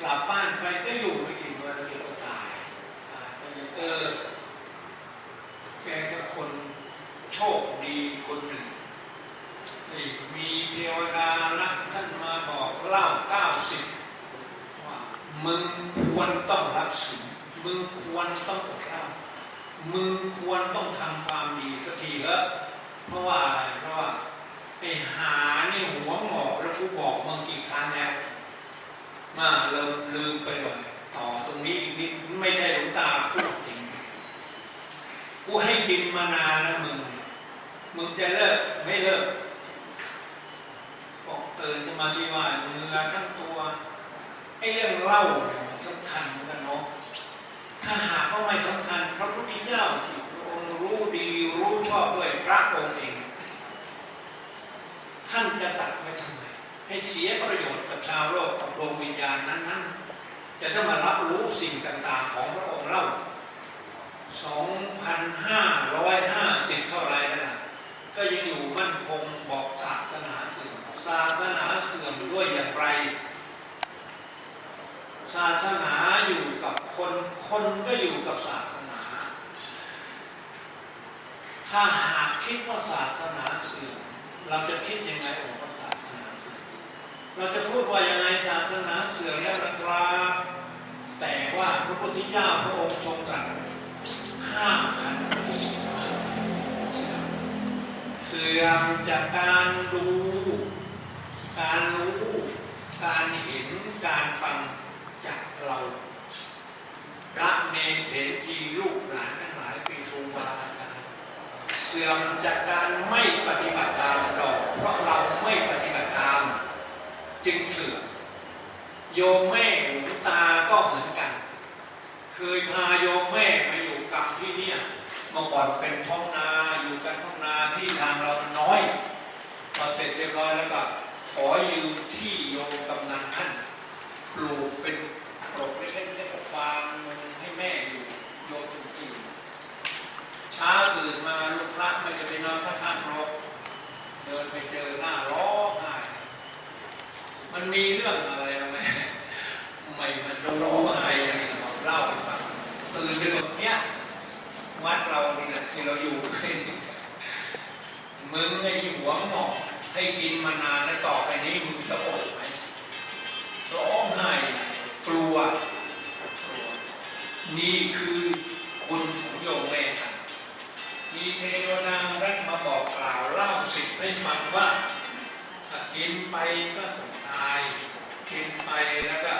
กลับบ้านไปก็อยู่ไม่กี่วันแล้วก็ตายตายก็ยังเออแกก็คนโชคดีคนหนึ่งมีเทวดารักท่านมาบอกเล่าเก้าสิบว่ามึงควรต้องรักศีลมึงควรต้องอดเหล้ามึงควรต้องทำความดีสักทีเถอะเพราะว่าอะไรเพราะว่าไอ้หานี่หัวหมอกแล้วกูบอกมึงกี่ครั้งแล้ว มาเราลืมไปหน่อยต่อตรงนี้อีกนิดไม่ใช่หลวงตาพูดเองกูให้กินมานานแล้วมึงมึงจะเลิกไม่เลิกบอกเตื่นจะมาที่ว่ามือทั้งตัวไอ้เรื่องเล่าสำคัญกันเนาะถ้าหากว่าไม่สำคัญพระพุทธเจ้าที่องค์รู้ดีรู้ชอบด้วยพระองค์เอง ท่านจะตัดไว้ทำไมให้เสียประโยชน์ ชาวโลกกับดวงวิญญาณนั้น ๆ จะต้องมารับรู้สิ่งต่างๆ ของพระองค์เล่า 2,550 เท่าไรนั่นนะก็ยังอยู่มั่นคงบอกศาสนาเสื่อมศาสนาเสื่อมด้วยอย่างไร ศาสนาอยู่กับคนคนก็อยู่กับศาสนา ถ้าหากคิดว่าศาสนาเสื่อมเราจะคิดยังไงออกว่าศาสนาเสื่อม เราจะพูดว่ายังไงศาสนาเสื่อมแล้วนะครับแต่ว่าพระพุทธเจ้าพระองค์ทรงตรัสห้ามขันเสื่อมจากการดูการรู้การเห็นการฟังจากเราพระเนรเถรทีลูกหลานทั้งหลายปีครูบาอาจารย์เสื่อมจากการไม่ปฏิบัติตามดอกเพราะเราไม่ปฏิบัติตาม จึงเสื่อมโยมแม่หลวงตาก็เหมือนกัน เคยพาโยมแม่มาอยู่กับที่เนี่ยเมื่อก่อนเป็นท้องนาอยู่กันท้องนาที่ทางเราน้อยพอเสร็จเรียบร้อยแล้วก็ขอยืมที่โยมกำนันท่านปลูกเป็นปลูกเล็กๆแล้วก็ฟางมันให้แม่อยู่โยมทุกที่เช้าตื่นมาลูกพระไม่จะไปนอนพระธาตุรกเดินไปเจอหน้าร้องไห้ มันมีเรื่องอะไรไหมไม่มันจะร้องไห้อะไรบอกเล่าให้ฟังตื่นขึ้นมาเนี้ยวัดเรานี่แหละที่เราอยู่มึงไอ้หัวหมอกให้กินมานานแล้วต่อไปนี้มึงจะอดไหมร้องไห้กลัว นี่คือคุณของโยมแม่ท่านมีเทวดารักมาบอกกล่าวเล่าสิ่งให้ฟังว่าถ้ากินไปก็ายกินไปแล้วก็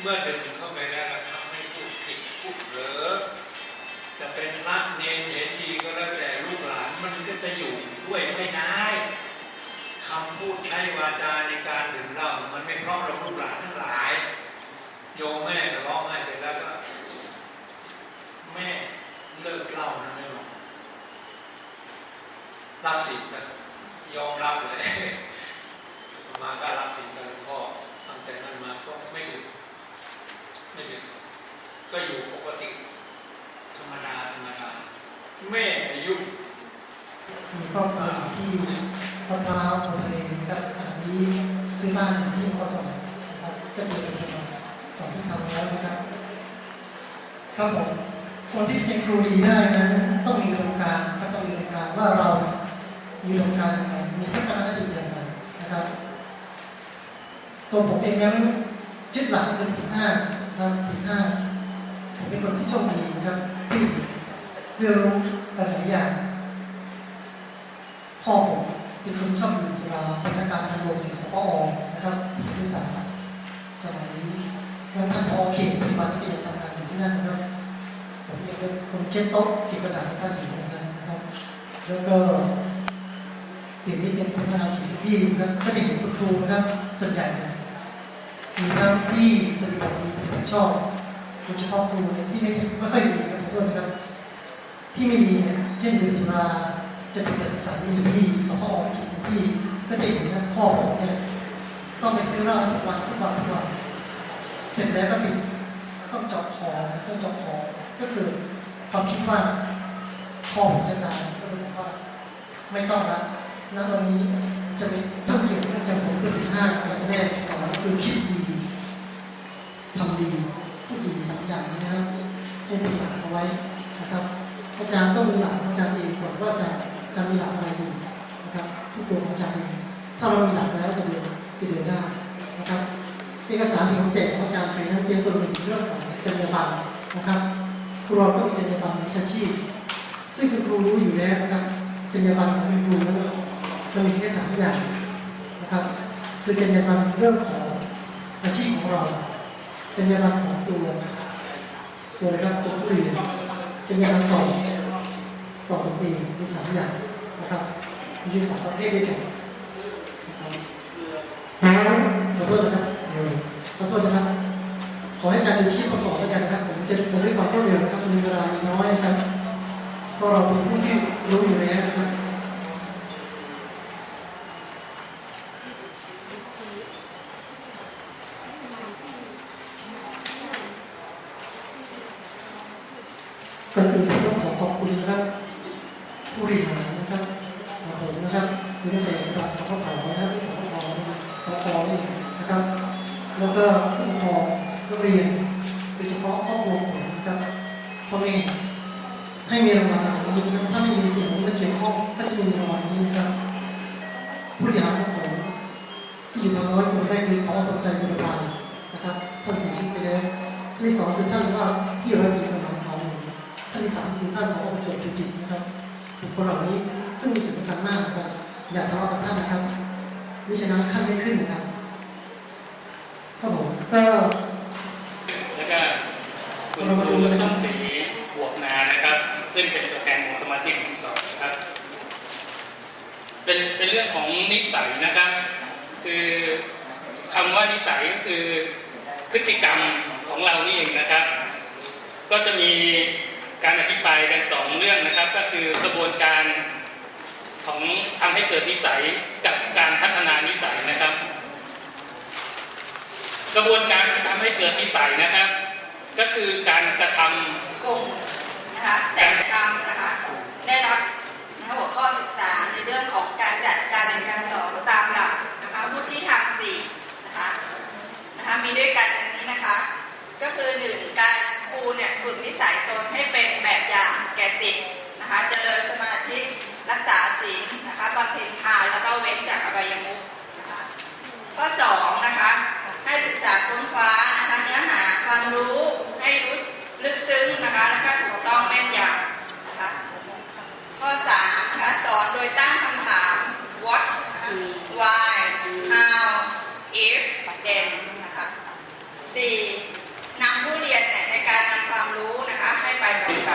เมื่อดื่มเข้าไปแล้วก็ทำให้พูดผิดพูดเผลอจะเป็นรักเนรเฉทีก็แล้วแต่ลูกหลานมันก็จะอยู่ด้วยไม่ได้คำพูดใช้วาจาในการดื่มเหล้ามันไม่เพราะเราลูกหลานทั้งหลาย โยมแม่ก็ร้องไห้ไปแล้วก็แม่เลิกเหล้านะไม่หรอกรับสิทธิ์นะยอมรับเลยมาก็รับสินกับหลวงพ่อตั้งแต่นั้นมาก็ไม่หยุดไม่หยุด ก็อยู่ปกติ ธรรมดาธรรมดาแม่อายุมีครอบครัวที่พะพร้าวโพทะเลนะครับขณะนี้ซื้อบ้านอยู่ที่มอสองนะครับก็เป็นประมสองที่ทำแล้วนะครับครับผมคนที่เป็นครูดีได้นั้นต้องมีโครงการก็ต้องมีโครงการว่าเรามีโครงการอย่างไรมีทัศนคติอย่างไรนะครับ ตัวผมเองนั้นยึดหลักคือสิบห้านะสิบห้า เป็นคนที่โชคดีนะครับที่เรียนรู้หลายอย่างพ่อผมเป็นคนชอบดื่มสุราเป็นนักการทำโรงอยู่สปอนะครับที่สามสมัยนี้วันท่านพอเขตปฏิบัติที่ยังทำงานอยู่ที่นั่นนะครับผมยังเป็นคนเช็ดโต๊ะเก็บกระดาษให้ท่านอยู่นั้นนะครับ แล้วก็เดี๋ยวนี้เป็นสำนักงานกิจที่นะครับก็จะเห็นคุณครูนะครับส่วนใหญ่มีทั้งที่ปฏิบัติดีปฏิบัติชอบ ดยเฉพาะครูเนี่ยที่ไม่ไม่ค่อยดีนะขอโทษนะครับที่ไม่ดีเนี่ยเช่นดื่มสุราจะเป็นสามีที่สพอกินที่ก็จะเห็นนะพ่อผมเนี่ยต้องไปซื้อเหล้าทุกวันทุกวันทุกวันเสร็จแล้วก็ติดต้องจาะคอต้องจาะคอก็คือความคิดว่าพ่อผมจะตายก็เลยบอกว่าไม่ต้องละณวันนี้จะไม่ต้องเกี่ยวกับจำผมคือสิบห้าแล้วแม่สอนคือคิดดีเำดี ทุกดีสามอย่างนี้นะครับให้เป็นหลักเอาไว้นะครับ อาจารย์ต้องมีหลักอาจารย์เองก่อนว่าจะจะมีหลักอะไรอยู่นะครับที่ตัวของอาจารย์เองถ้าเรามีหลักแล้วจะเดินจะเดินได้นะครับเอกสารที่ผมแจกของอาจารย์ไปนั้นเป็นส่วนหนึ่งเรื่องของจรรยาบรรณนะครับครูเราต้องมีจรรยาบรรณวิชาชีพ ซึ่งคุณครูรู้อยู่แล้วนะครับจรรยาบรรณของคุณครูนั้นมันมีแค่สามอย่างนะครับคือจรรยาบรรณเรื่องของอาชีพของเรา จรรยาบรรณของตัวตัวนะครับตัวผู้เรียนจรรยาบรรณต่อต่อตัวปีมีสามอย่างนะครับมีสามประเภทด้วยกันขอโทษนะครับขอโทษนะครับ ขอให้อาจารย์ดูชีพประกอบแล้วยกันนะครับ ผมจะผมด้ความรวดเร็วนะครับมีเวลามีน้อยนะครับ ก็เราเป็นผู้ที่รู้อยู่แล้วนะครับ ก่อนอื่นต้องขอขอบคุณนะครับผู้บริหารนะครับผมนะครับมีตั้งแต่ระดับสพนะครับที่สพนะครับสพนี่นะครับ แล้วก็ผู้ปกครองนักเรียนโดยเฉพาะครอบครัวผมนะครับพ่อแม่ให้มีรางวัลนี้นะครับถ้าไม่มีสิ่งนี้มาเกี่ยวข้องก็จะมีรางวัลนี้นะครับผู้บริหารของผมที่อยู่มาน้อยคนแรกคือขอสนใจบุรพานะครับท่านเสียชีวิตไปแล้วที่สองคือท่านว่าที่ร้อยตรีสมา ที่สามคือท่านของประจวบจุจิตนะครับบุคคลเหล่านี้ซึ่งมีสิ่งสำคัญมากนะครับอย่าทะเลาะกับท่านนะครับมิฉะนั้นขั้นไม่ขึ้นนะครับครับผมก็แล้วก็คุณครูส้มสีบวกนานะครับ ซึ่งเป็นตัวแทนของสมาชิกของสอบนะครับ เป็นเป็นเรื่องของนิสัยนะครับ คือคำว่านิสัยก็คือพฤติกรรมของเรานี่เองนะครับ ก็จะมี การอธิบายกันสองเรื่องนะครับ ก็คือกระบวนการของทำให้เกิดนิสัยกับการพัฒนานิสัยนะครับ กระบวนการทำให้เกิดนิสัยนะครับ ก็คือการกระทำกลุ่มนะคะแสงธรรมนะคะได้รับนะคะหัวข้อศึกษาในเรื่องของการจัดการเรียนการสอนตามหลักนะคะวุฒิธรรมสี่นะคะนะคะมีด้วยกันอย่างนี้นะคะ ก็คือหนึ่งการ รูเนี่ยฝึกนิสัยตนให้เป็นแบบอย่างแก่สิทธิ์นะคะเจริญสมาธิรักษาศีลนะคะบำเพ็ญทานแล้วก็เว้นจากอบายมุขนะคะข้อสองนะคะให้ศึกษาค้นคว้านะคะเนื้อหาความรู้ให้รู้ลึกซึ้งนะคะแล้วก็ถูกต้องแม่นยำนะคะข้อสามนะคะสอนโดยตั้งคำถาม what why how if then นะคะสี่นำผู้ การนำความรู้นะคะให้ไปปฏิ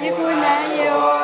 一股奶油